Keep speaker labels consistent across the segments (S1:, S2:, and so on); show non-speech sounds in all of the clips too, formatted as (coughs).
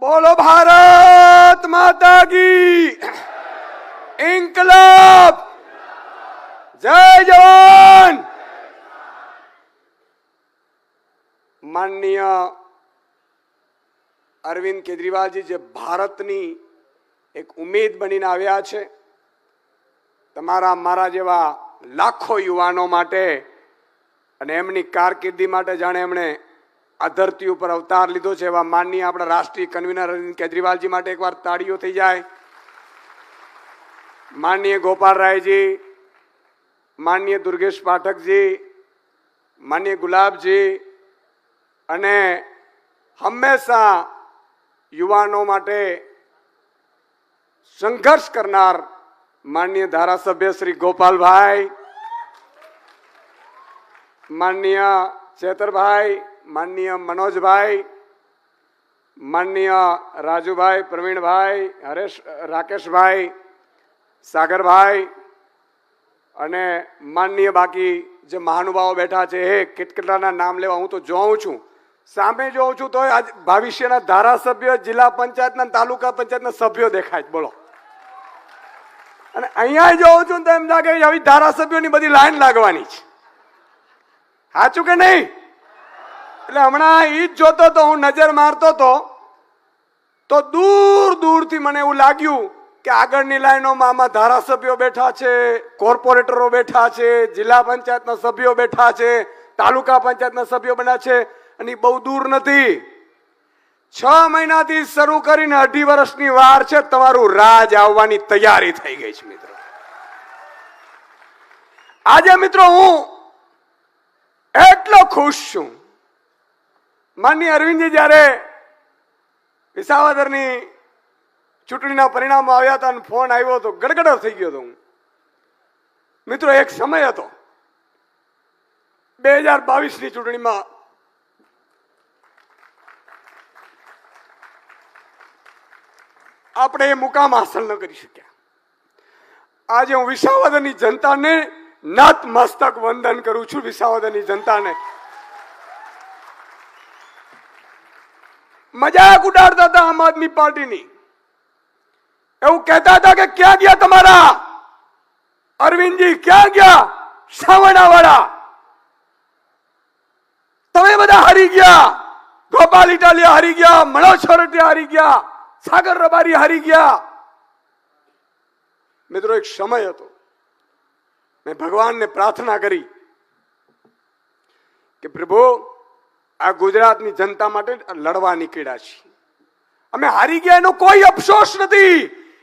S1: બોલો ભારત માતા કી. ઇન્કલાબ. જય જવાન. માનનીય અરવિંદ કેજરીવાલજી, જે ભારતની એક ઉમેદ બનીને આવ્યા છે, તમારા, મારા જેવા લાખો યુવાનો માટે અને એમની કારકિર્દી માટે જાણે એમણે આ ધરતી ઉપર અવતાર લીધો છે એવા માનનીય આપણા રાષ્ટ્રીય કન્વીનર અરવિંદ કેજરીવાલજી માટે એકવાર તાળીઓ થઈ જાય. માનનીય ગોપાલરાયજી માનનીય દુર્ગેશ પાઠકજી, માનનીય ગુલાબજી અને હંમેશા યુવાનો માટે સંઘર્ષ કરનાર માનનીય ધારાસભ્ય શ્રી ગોપાલભાઈ, માનનીય ચેતરભાઈ માનનીય મનોજભાઈ, માનનીય રાજુભાઈ, પ્રવીણભાઈ, હરેશ, રાકેશભાઈ, સાગરભાઈ અને માનનીય બાકી જે મહાનુભાવો બેઠા છે, એ કેટ કેટલાના નામ લેવા હું તો જોઉં છું. સામે જોઉં છું તો આજ ભવિષ્યના ધારાસભ્ય, જિલ્લા પંચાયતના તાલુકા પંચાયતના સભ્યો દેખાય બોલો. અને અહીંયા જોઉં છું તો એમ લાગે આવી ધારાસભ્યોની બધી લાઈન લાગવાની છે. સાચું કે નહીં? એટલે હમણાં ઈ જ જોતો તો હું નજર મારતો તો તો દૂર દૂરથી મને એવું લાગ્યું કે આગળની લાઈનોમાં આમાં ધારાસભ્યો બેઠા છે, કોર્પોરેટરો બેઠા છે, જિલ્લા પંચાયતના સભ્યો બેઠા છે, તાલુકા પંચાયતના સભ્યો બન્યા છે, અને બહુ દૂર નથી. છ મહિનાથી શરૂ કરીને અઢી વર્ષની વાર છે તમારું રાજ આવવાની તૈયારી થઈ ગઈ છે મિત્રો. આજે મિત્રો હું એટલો ખુશ છું માનની અરવિંદજી જ્યારે વિસાવદરની ચૂંટણીના પરિણામો આવ્યા હતા અને ફોન આવ્યો હતો, ગડગડો થઈ ગયો હતો. હું મિત્રો, એક સમય હતો. બે હજાર બાવીસની ચૂંટણીમાં આપણે એ મુકામ હાંસલ ન કરી શક્યા. આજે હું વિસાવદરની જનતાને નાત મસ્તક વંદન કરું છું, વિસાવદરની જનતાને. મજાક ઉડાડતા હતા આમ આદમી પાર્ટીની. એવું કહેતા હતા કે ક્યાં ગયા તમારા? અરવિંદજી, ક્યાં ગયા? સાવણાવાળા તમે બધા હારી ગયા. ગોપાલ ઇટાલિયા હારી ગયા છોરટિયા હારી ગયા, સાગર રબારી હારી ગયા. મિત્રો, એક સમય હતો. મેં ભગવાનને પ્રાર્થના કરી કે પ્રભુ આ ગુજરાતની જનતા માટે લડવા નીકળ્યા છીએ. અમે હારી ગયા એનો કોઈ અફસોસ નથી.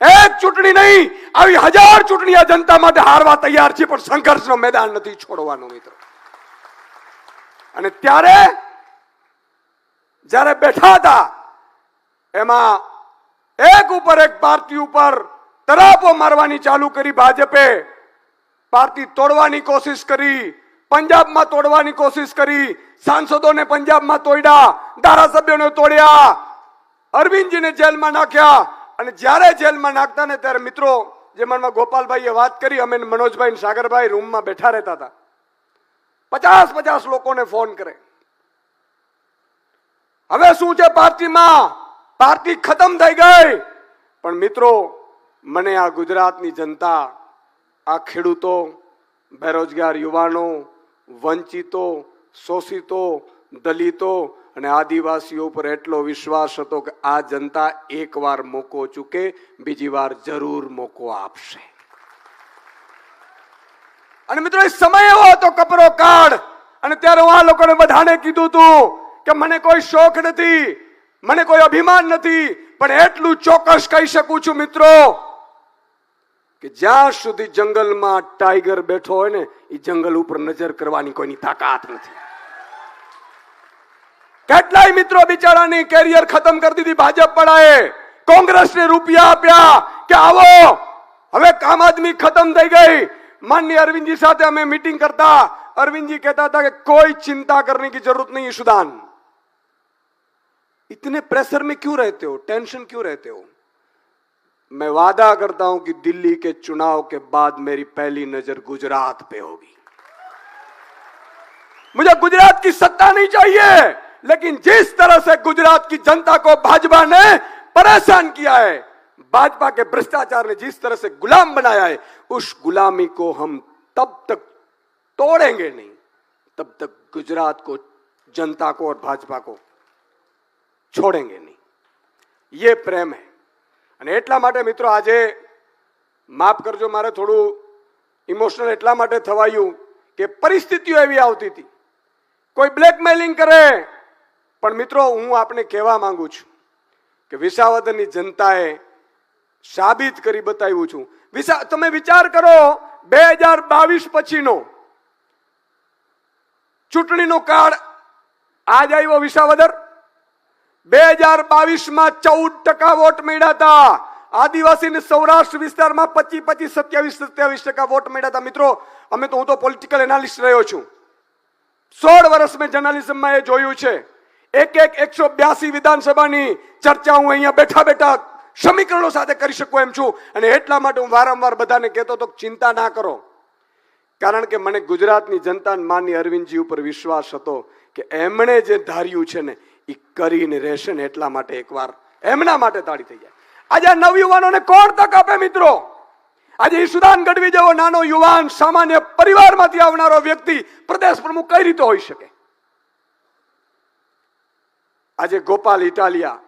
S1: એક ચૂંટણી નહીં, આવી હજાર ચૂંટણી આ જનતા માટે હારવા તૈયાર છે પણ સંઘર્ષનો મેદાન નથી છોડવાનો મિત્રો. અને ત્યારે જ્યારે બેઠા હતા, એમાં એક ઉપર એક પાર્ટી ઉપર તરાપો મારવાની ચાલુ કરી ભાજપે. પાર્ટી તોડવાની કોશિશ કરી પંજાબમાં તોડવાની કોશિશ કરી. સાંસદોને પંજાબમાં તોડ્યા. ધારાસભ્યોને તોડ્યા. અરવિંદજીને જેલમાં નાખ્યા. અને જ્યારે જેલમાં નાખતા ને ત્યારે મિત્રો, જે મનમાં ગોપાલભાઈએ વાત કરી, અમે મનોજભાઈ સાગરભાઈ રૂમમાં બેઠા રહેતા હતા. પચાસ પચાસ લોકોને ફોન કરે. હવે શું છે પાર્ટીમાં? પાર્ટી ખતમ થઈ ગઈ. પણ મિત્રો, મને આ ગુજરાતની જનતા, આ ખેડૂતો, બેરોજગાર યુવાનો વંચિતો, શોષિતો, દલિતો અને આદિવાસીઓ પર એટલો વિશ્વાસ હતો કે આ જનતા એકવાર મોકો ચૂકે, બીજી વાર જરૂર મોકો આપશે. અને મિત્રો, એ સમય એવો હતો કપરો કાળ. અને ત્યારે હું આ લોકોને બધાને કીધું તું કે મને કોઈ શોખ નથી, મને કોઈ અભિમાન નથી, પણ એટલું ચોક્કસ કહી શકું છું મિત્રો કે જ્યાં સુધી જંગલમાં ટાઈગર બેઠો હોય ને એ જંગલ ઉપર નજર કરવાની કોઈની તાકાત નથી કેટલાય મિત્રો બિચારાની કેરિયર ખતમ કરી દીધી ભાજપ પડાએ કોંગ્રેસને રૂપિયા આપ્યા કે આવો હવે કામ આદમી ખતમ થઈ ગઈ માનની અરવિંદજી સાથે અમે मीटिंग करता अरविंद जी कहता था कि कोई चिंता करने की जरूरत नहीं है सुदान इतने प्रेशर में क्यों रहते हो टेंशन क्यों रहते हो मैं वादा करता हूँ कि दिल्ली के चुनाव के बाद मेरी पहली नज़र गुजरात पे होगी। मुझे गुजरात की सत्ता नहीं चाहिए, लेकिन जिस तरह से गुजरात की जनता को भाजपा ने परेशान किया है, भाजपा के भ्रष्टाचार ने जिस तरह से गुलाम बनाया है, उस गुलामी को हम तब तक तोड़ेंगे नहीं, तब तक गुजरात को, जनता को और भाजपा को छोड़ेंगे नहीं। ये प्रेम है। અને એટલા માટે મિત્રો આજે માફ કરજો, મારે થોડું ઇમોશનલ એટલા માટે થવાયું કે પરિસ્થિતિઓ એવી આવતી હતી. કોઈ બ્લેકમેલિંગ કરે, પણ મિત્રો હું આપને કહેવા માંગુ છું કે વિસાવદરની જનતાએ સાબિત કરી બતાવ્યું છું. વિસા, તમે વિચાર કરો, બે હજાર બાવીસ પછીનો ચૂંટણીનો કાર્ડ આજ આવ્યો વિસાવદર. બે હજાર બાવીસમાં ચૌદ ટકા વોટ મળ્યા હતા. આદિવાસી સૌરાષ્ટ્ર વિસ્તારમાં પચીસ પચીસ સત્યાવીસ સત્યાવીસ ટકા વોટ મળ્યા હતા. મિત્રો, અમે તો હું તો પોલિટિકલ એનાલિસ્ટ રહ્યો છું. સોળ વર્ષ મેં જર્નાલિઝમમાં એ જોયું છે. એક એક એકસો બ્યાસી વિધાનસભાની ચર્ચા હું અહીંયા બેઠા બેઠા સમીકરણો સાથે કરી શકું એમ છું. અને એટલા માટે હું વારંવાર બધાને કહેતો તો ચિંતા ના કરો. કારણ કે મને ગુજરાતની જનતા માની અરવિંદજી ઉપર વિશ્વાસ હતો કે એમણે જે ધાર્યું છે ને એ કરીને રહેશે ને એટલા માટે એકવાર એમના માટે તાળી થઈ જાય. આજે નવયુવાનોને કોણ તક આપે મિત્રો? આજે ઈશુદાન ગઢવી જેવો નાનો યુવાન સામાન્ય પરિવારમાંથી આવનારો વ્યક્તિ પ્રદેશ પ્રમુખ કઈ રીતે હોઈ શકે? આજે ગોપાલ ઇટાલિયા,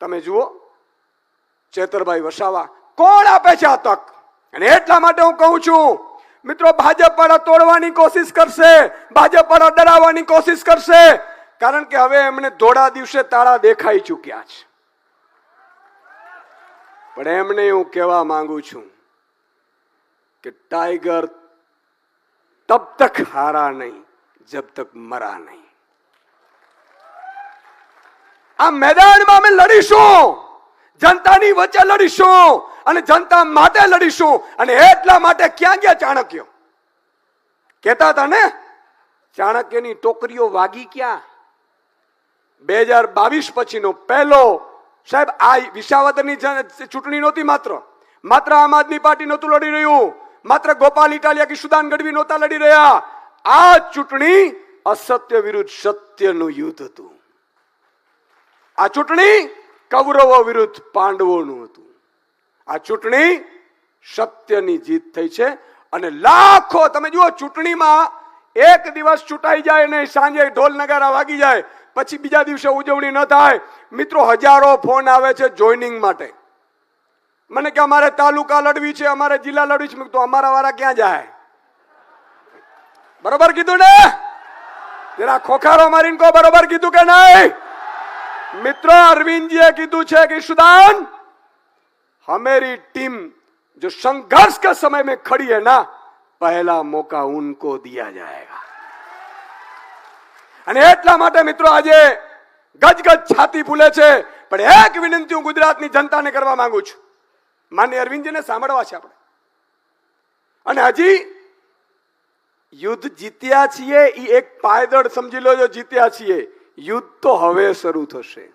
S1: તમે જુઓ, ચેતરભાઈ વસાવા, કોણ આપે છે આ તક? અને એટલા માટે હું કહું છું, મિત્રો, ભાજપ વાળા તોડવાની કોશિશ કરશે, ભાજપ વાળા ડરાવવાની કોશિશ કરશે કારણ કે હવે એમને ધોળા દિવસે તાળા દેખાઈ ચૂક્યા છે. પણ એમને હું કહેવા માંગુ છું કે ટાઈગર તબ તક હારા નહીં, જબ તક મરા નહીં. આ મેદાનમાં અમે લડીશું, જનતાની વચ્ચે લડીશું અને જનતા માટે લડીશું. અને એટલા માટે ક્યાં ગયા ચાણક્ય? કહેતા હતા ને, ચાણક્યની ટોકરીઓ વાગી ક્યાં? બે હજાર બાવીસ પછીનો પહેલો, સાહેબ, આ વિસાવદરની ચૂંટણી નહોતી માત્ર. માત્ર આમ આદમી પાર્ટી નહોતું લડી રહ્યું. માત્ર ગોપાલ ઇટાલિયા કે સુદાન ગઢવી નહોતા લડી રહ્યા. આ ચૂંટણી અસત્ય વિરુદ્ધ સત્યનું યુદ્ધ હતું. આ ચૂંટણી કૌરવો વિરુદ્ધ પાંડવોનું હતું. આ ચૂંટણી સત્યની જીત થઈ છે અને લાખો, તમે જુઓ, ચૂંટણીમાં એક દિવસ ચૂંટાઈ જાય ને સાંજે ઢોલ નગારા વાગી જાય. પછી બીજા દિવસે ઉજવણી ન થાય મિત્રો હજારો ફોન આવે છે જોઈનિંગ માટે મને કે અમારે તાલુકા લડવી છે અમારે જિલ્લા લડવી છે મેં કીધું, તો અમારા વાળા ક્યાં જાય બરોબર કીધું ને જરા ખોખારો મારીને કહો બરોબર કીધું કે નહીં मित्रों अरविंद जी कीधु છે કે सुदान हमारी टीम जो संघर्ष के समय में खड़ी है ना पहला मौका उनको दिया जाएगा અને એટલા માટે મિત્રો આજે ગજગજ છાતી ફૂલે છે. પણ એક વિનંતી હું ગુજરાતની જનતાને કરવા માંગુ છું. માન્ય અરવિંદજીને સાંભળવા છે આપણે. અને હજી યુદ્ધ જીત્યા છીએ એ એક પાયદળ સમજી લો જીત્યા છીએ. યુદ્ધ તો હવે શરૂ થશે.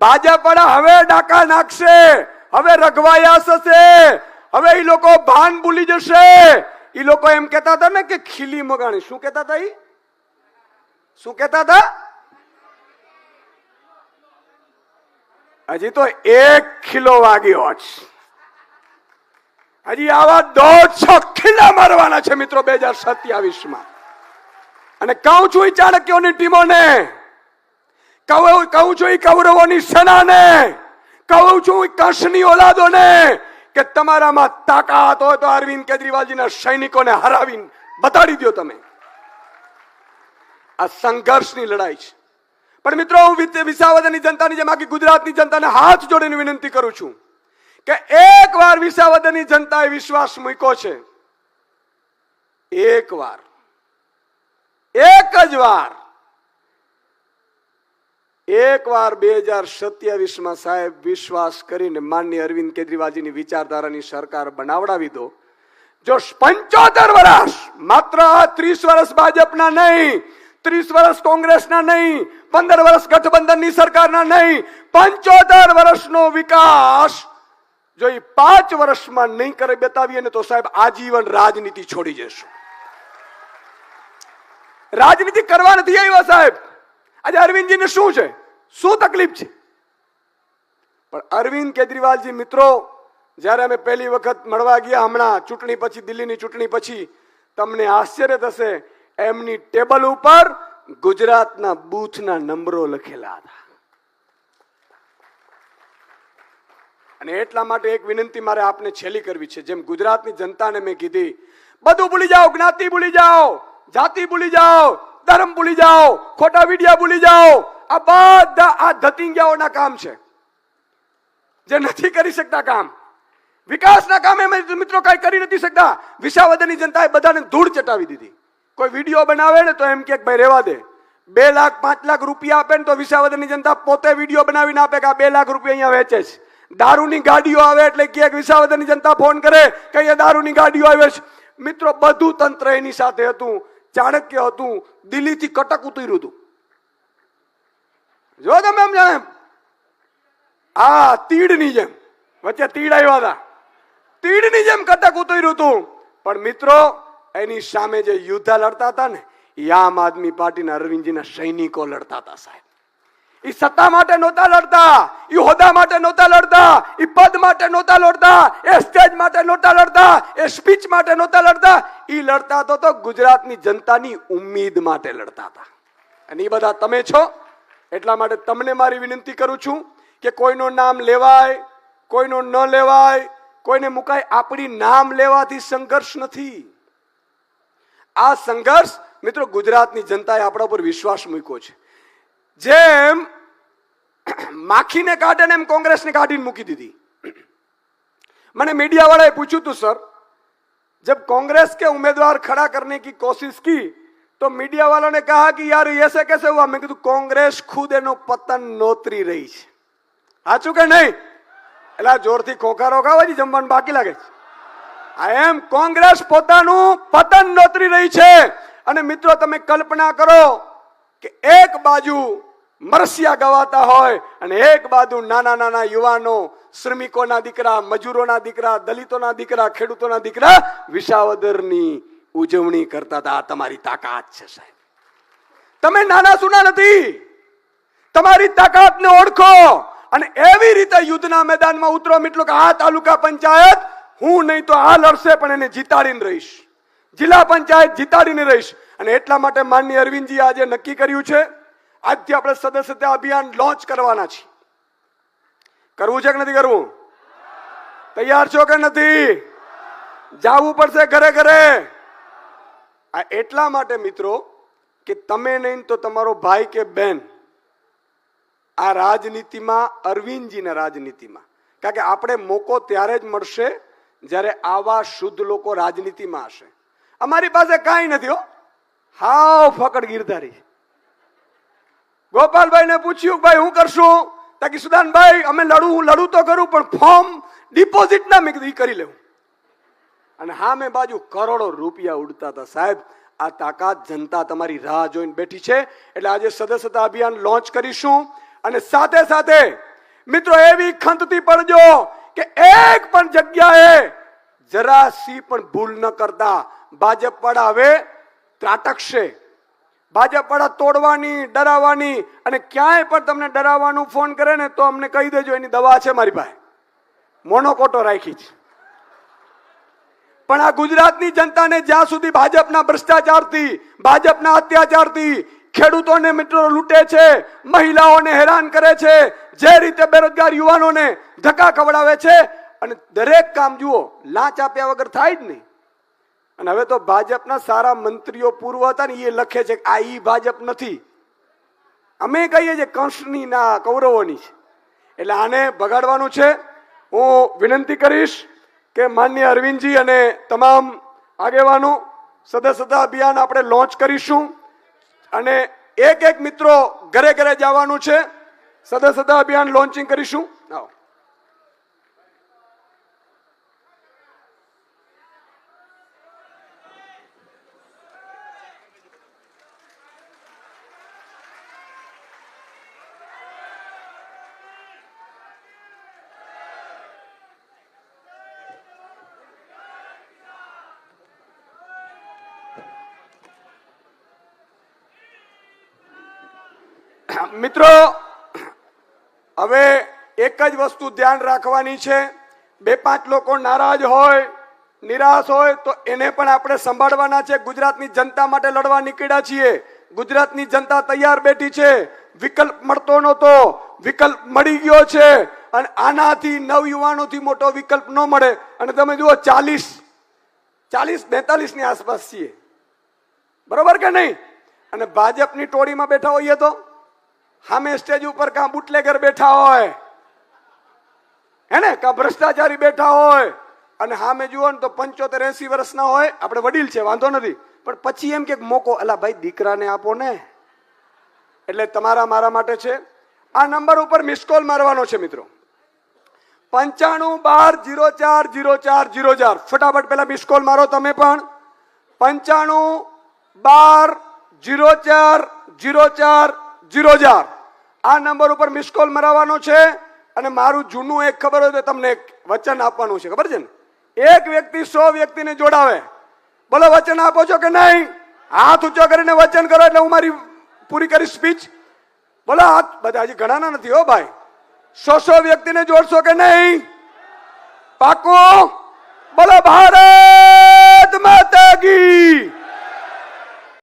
S1: ભાજપ હવે ડાકા નાખશે. હવે રઘવાયા હશે. હવે એ લોકો ભાન ભૂલી જશે. એ લોકો એમ કહેતા હતા ને કે ખીલી મગાણી. શું કહેતા હતા એ શું કહેતા હતા? હજી તો એક ખીલો વાગ્યો છે હજી આવા દોઢસો ખીલા મારવાના છે મિત્રો બે હજાર સત્યાવીસમાં અને કહું છું એ ચાણક્યોની ટીમોને, કહું છું એ કૌરવોની સેનાને, કહું છું ઈ કંસની ઓલાદોને કે તમારામાં તાકાત હોય તો અરવિંદ કેજરીવાલજીના સૈનિકોને હરાવીને બતાડી દો તમે. આ સંઘર્ષની લડાઈ છે. પણ મિત્રો, હું વિસાવદરની જનતાની જેમ આખી ગુજરાતની જનતાને હાથ જોડીને વિનંતી કરું છું કે એક વાર વિસાવદરની જનતાએ વિશ્વાસ મૂક્યો છે. એક વાર. એક જ વાર. એક વાર બે હજાર સત્યાવીસમાં સાહેબ વિશ્વાસ કરીને માન્ય અરવિંદ કેજરીવાલજીની વિચારધારાની સરકાર બનાવડાવી દો. જો પંચોતેર વર્ષ, માત્ર ત્રીસ વર્ષ ભાજપના નહીં, ત્રીસ વર્ષ કોંગ્રેસના નહીં, પંદર વર્ષ ગઠબંધનની સરકારના નહીં, પંચોતેર વર્ષનો વિકાસ જો એ પાંચ વર્ષમાં નહીં કરે બતાવીએ ને તો સાહેબ આજીવન રાજનીતિ છોડી જશું રાજનીતિ કરવા નથી આવ્યા સાહેબ. આજે અરવિંદજીને શું છે? શું તકલીફ છે? પણ અરવિંદ કેજરીવાલજી, મિત્રો, જ્યારે અમે પહેલી વખત મળવા ગયા હમણાં, ચૂંટણી પછી, દિલ્હીની ચૂંટણી પછી, તમને આશ્ચર્ય થશે, એમની ટેબલ ઉપર ગુજરાતના બૂથના નંબરો લખેલા હતા. અને એટલા માટે એક વિનંતી મારે આપને છેલ્લી કરવી છે. જેમ ગુજરાતની જનતાને મેં કીધી, બધું ભૂલી જાઓ, જ્ઞાતિ ભૂલી જાઓ, જાતિ ભૂલી જાઓ ધર્મ ભૂલી જાઓ, ખોટા વિડિયા ભૂલી જાઓ. આ બધા આ ધતિંગ્યાઓના કામ છે. જે નથી કરી શકતા કામ. વિકાસના કામે મિત્રો કઈ કરી નથી શકતા. વિસાવદરની જનતાએ બધાને ધૂળ ચટાવી દીધી. કોઈ વીડિયો બનાવે ને તો એમ કે ભાઈ રેવા દે. બે લાખ, પાંચ લાખ રૂપિયા આપે ને તો વિસાવદરની જનતા પોતે વીડિયો બનાવીને આપે કે આ બે લાખ રૂપિયા અહીંયા વેચે છે. દારૂની ગાડીઓ આવે એટલે કે વિસાવદરની જનતા ફોન કરે કે અહીંયા દારૂની ગાડીઓ આવે છે. મિત્રો, બધું તંત્ર એની સાથે હતું. ચાણક્ય હતું, દિલ્હીથી કટક ઉતર્યું હતું. જો તમે એમ જાણે. આ તીડની જેમ, વચ્ચે તીડ આવ્યા હતા. તીડની જેમ કટક ઉતર્યું હતું. પણ મિત્રો, એની સામે જે યુદ્ધ લડતા હતા ને, એ આમ આદમી પાર્ટીના અરવિંદજીના સૈનિકો લડતા હતા સાહેબ. એ સત્તા માટે નહોતા લડતા એ હોદ્દા માટે નહોતા લડતા એ પદ માટે નહોતા લડતા, એ સ્ટેજ માટે નહોતા લડતા, એ સ્પીચ માટે નહોતા લડતા. એ લડતા તો તો ગુજરાતની જનતાની ઉમ્મીદ માટે લડતા હતા. અને એ બધા તમે છો, એટલા માટે તમને મારી વિનંતી કરું છું કે કોઈનું નામ લેવાય, કોઈનું ન લેવાય, કોઈને મુકાય, આપણી નામ લેવાથી સંઘર્ષ નથી. આ સંઘર્ષ મિત્રો ગુજરાતની જનતાએ આપણા ઉપર વિશ્વાસ મૂક્યો છે. જેમ (coughs) માખીને કાઢે ને એમ કોંગ્રેસને કાઢીને મૂકી દીધી (coughs) मैंने मीडिया वाले पूछू तो सर जब कांग्रेस के उम्मीदवार खड़ा करने की कोशिश की तो मीडिया वालों ने कहा कि यार ये ऐसे कैसे हुआ मैं કીધું કોંગ્રેસ ખુદ એનો પતન નોતરી રહી છે સાચું કે નહીં એટલે જોરથી ખોખારો ખાવાથી જમવાનું બાકી લાગે છે આ એમ કોંગ્રેસ પોતાનું પતન નોતરી રહી છે અને મિત્રો તમે કલ્પના કરો કે એક બાજુ મરસિયા ગવાતા હોય અને એક બાજુ નાના નાના યુવાનો, શ્રમિકોના દીકરા, મજૂરોના દીકરા, દલિતોના દીકરા, ખેડૂતોના દીકરા વિસાવદરની ઉજવણી કરતા હતા. આ તમારી તાકાત છે સાહેબ. તમે નાના સુના નથી. તમારી તાકાતને ઓળખો. અને એવી રીતે યુદ્ધના મેદાનમાં ઉતરો મિત્રો કે આ તાલુકા પંચાયત, હું નહીં તો આ લડશે પણ એને જીતાડીને રહીશ. જિલ્લા પંચાયત જીતાડીને રહીશ. અને એટલા માટે માનની અરવિંદજી આજે નક્કી કર્યું છે આજથી આપણે સદસ્યતા અભિયાન લોન્ચ કરવાના છીએ. કરવું છે કે નથી કરવું? તૈયાર છો કે નથી? જાવું પડશે ઘરે ઘરે. આ એટલા માટે મિત્રો કે તમે નહીં તો તમારો ભાઈ કે બેન આ રાજનીતિમાં, અરવિંદજીના રાજનીતિમાં. કારણ કે આપણે મોકો ત્યારે જ મળશે જ્યારે આવા શુદ્ધ લોકો રાજનીતિમાં હશે. અમારી પાસે કાંઈ નથી હો. હાવ ફકડ ગીરધારી ગોપાલભાઈને પૂછ્યું, ભાઈ, હું કરશું? તાકી સુદાનભાઈ, અમે લડું, હું લડું તો કરું, પણ ફોર્મ ડિપોઝિટ ના મેં કરી લેવું. અને હા મેં બાજુ કરોડો રૂપિયા ઉડતા હતા. સાહેબ, આ તાકાત જનતા તમારી રાહ જોઈને બેઠી છે. એટલે આજે સદસ્યતા અભિયાન લોન્ચ કરીશું. અને સાથે સાથે, મિત્રો, એવી ખંતથી પડજો કે એક પણ જગ્યાએ જરા સી પણ ભૂલ ન કરતા. ભાજપ વાળા હવે ત્રાટકશે. ભાજપ વાળા તોડવાની, ડરાવવાની અને ક્યાંય પણ તમને ડરાવવાનું ફોન કરે ને તો અમને કહી દેજો, એની દવા છે મારી પાસે. મોનોકોટો રાખી છે. પણ આ ગુજરાતની જનતાને જ્યાં સુધી ભાજપના ભ્રષ્ટાચારથી, ભાજપના અત્યાચારથી ખેડૂતોને મિત્રો લૂંટે છે, મહિલાઓને હેરાન કરે છે, જે રીતે બેરોજગાર યુવાનોને ધક્કા ખવડાવે છે, અને દરેક કામ જુઓ, લાંચ આપ્યા વગર થાય જ નહીં. અને હવે તો ભાજપના સારા મંત્રીઓ પૂર્વ હતા ને, એ લખે છે કે આ ઈ ભાજપ નથી. અમે કહીએ છીએ કંસની ના, કૌરવોની છે. એટલે આને બગાડવાનું છે. હું વિનંતી કરીશ કે માન્ય અરવિંદજી અને તમામ આગેવાનો સદસ્યતા અભિયાન આપણે લોન્ચ કરીશું. અને એક એક મિત્રો ઘરે ઘરે જવાનું છે. સદસ્યતા અભિયાન લોન્ચિંગ કરીશું. આવો. મિત્રો, હવે એક જ વસ્તુ ધ્યાન રાખવાની છે. બે પાંચ લોકો નારાજ હોય, નિરાશ હોય, તો એને પણ આપણે સંભાળવાના છે. ગુજરાતની જનતા માટે લડવા નીકળ્યા છીએ. ગુજરાતની જનતા તૈયાર બેઠી છે. વિકલ્પ મળતો નહોતો. વિકલ્પ મળી ગયો છે. અને આનાથી નવયુવાનોથી મોટો વિકલ્પ ન મળે. અને તમે જુઓ, ચાલીસ ચાલીસ, બેતાલીસની આસપાસ છીએ. બરોબર કે નહીં? અને ભાજપની ટોળીમાં બેઠા હોઈએ તો? સામે સ્ટેજ ઉપર કાં બુટલેગર બેઠા હોય? હે ને કાં ભ્રષ્ટાચારી બેઠા હોય? અને સામે જુઓ ને તો પંચોતેર એસી વર્ષના હોય. આપણે વડીલ છે, વાંધો નથી. પણ પછી એમ કે મોકો, અલા ભાઈ, દીકરાને આપો ને. એટલે તમારા મારા માટે છે. આ નંબર ઉપર મિસ કોલ મારવાનો છે, મિત્રો. પંચાણું બાર જીરો ચાર જીરો ચાર જીરો ચાર. ફટાફટ પેલા મિસ કોલ મારો તમે પણ. પંચાણું બાર જીરો ચાર જીરો ચાર જીરો ચાર આ નંબર ઉપર મિસ કોલ મરાવવાનો છે અને મારું જૂનું એક ખબર હોય તો તમને એક વચન આપવાનું છે. ખબર છે ને? એક વ્યક્તિ સો વ્યક્તિને જોડાવે. બોલો, વચન આપો છો કે નહીં? હાથ ઊંચો કરીને વચન કરો એટલે હું મારી પૂરી કરી સ્પીચ બોલો, હાથ બધા હજી ઘણા નથી હો ભાઈ. સો સો વ્યક્તિને જોડશો કે નહીં? પાકું? બોલો, ભારત માતા કી.